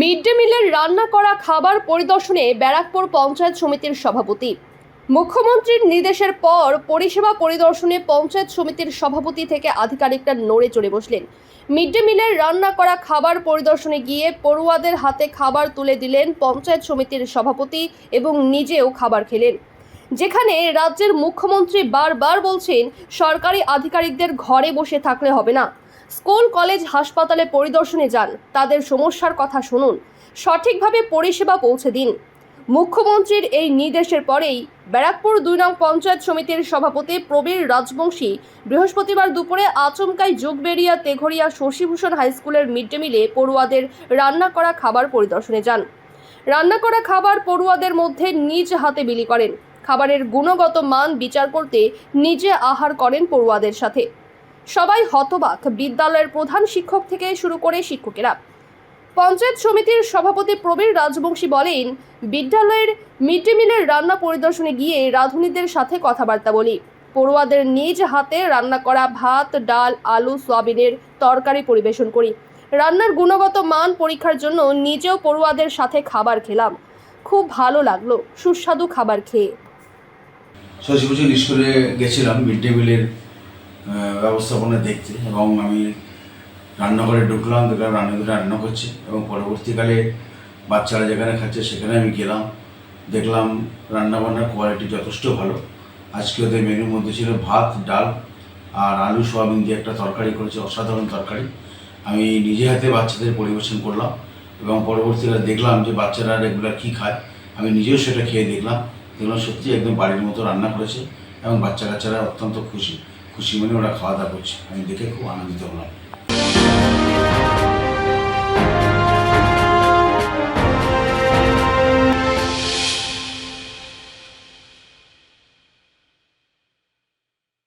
Mid day মিলের রান্না করা খাবার পরিদর্শনে ব্যারাকপুর পঞ্চায়েত সমিতির সভাপতি। মুখ্যমন্ত্রীর নির্দেশের পর পরিষেবা পরিদর্শনে পঞ্চায়েত সমিতির সভাপতি থেকে আধিকারিকরা নড়ে চড়ে বসলেন। মিড ডে মিলের রান্না করা খাবার পরিদর্শনে গিয়ে পড়ুয়াদের হাতে খাবার তুলে দিলেন পঞ্চায়েত সমিতির সভাপতি এবং নিজেও খাবার খেলেন। যেখানে রাজ্যের মুখ্যমন্ত্রী বারবার বলছেন, সরকারি আধিকারিকদের ঘরে বসে থাকলে হবে না। স্কুল, কলেজ, হাসপাতালে পরিদর্শনে যান, তাদের সমস্যার কথা শুনুন। সঠিকভাবে পরিষেবা পৌঁছে দিন। মুখ্যমন্ত্রীর এই নির্দেশের পরেই ব্যারাকপুর দুই নং পঞ্চায়েত সমিতির সভাপতি প্রবীর রাজবংশী বৃহস্পতিবার দুপুরে আচমকাই যোগবেরিয়া তেঘরিয়া শশীভূষণ হাই স্কুলের মিড ডে মিলে পড়ুয়াদের রান্না করা খাবার পরিদর্শনে যান। রান্না করা খাবার পড়ুয়াদের মধ্যে নিজ হাতে বিলি করেন। খাবারের গুণগত মান বিচার করতে নিজে আহার করেন পড়ুয়াদের সাথে। সবাই হতবাক বিদ্যালয়ের প্রধান শিক্ষক থেকে শুরু করে শিক্ষকেরা। পঞ্চায়েত সমিতির সভাপতি প্রবীর রাজবংশী বলেন, বিদ্যালয়ের মিড ডে মিলের রান্না পরিদর্শনে গিয়ে রাঁধুনিদের সাথে কথাবার্তা বলি। পড়ুয়াদের নিজ হাতে রান্না করা ভাত, ডাল, আলু, সয়াবিনের তরকারি পরিবেশন করি। রান্নার গুণগত মান পরীক্ষার জন্য নিজেও পড়ুয়াদের সাথে খাবার খেলাম। খুব ভালো লাগল, সুস্বাদু খাবার খেয়ে। শশীভূষণ স্কুলে গেছিলাম মিড ডে মিলের ব্যবস্থাপনা দেখতে এবং আমি রান্নাঘরে ঢুকলাম, দেখলাম রান্নাঘরে রান্না করছে এবং পরবর্তীকালে বাচ্চারা যেখানে খাচ্ছে সেখানে আমি গেলাম, দেখলাম রান্নাবান্নার কোয়ালিটি যথেষ্ট ভালো। আজকে ওদের মেনুর মধ্যে ছিল ভাত, ডাল আর আলু, সোয়াবিন দিয়ে একটা তরকারি করেছে, অসাধারণ তরকারি। আমি নিজে হাতে বাচ্চাদের পরিবেশন করলাম এবং পরবর্তীকালে দেখলাম যে বাচ্চারা রেগুলার কী খায়, আমি নিজেও সেটা খেয়ে দেখলাম। দেখলাম সত্যি একদম বাড়ির মতো রান্না করেছে এবং বাচ্চা কাচ্চারা অত্যন্ত খুশি। খুশি মনে ওরা খাওয়া দাওয়া করছে। আমি দেখে খুব আনন্দিত হলাম।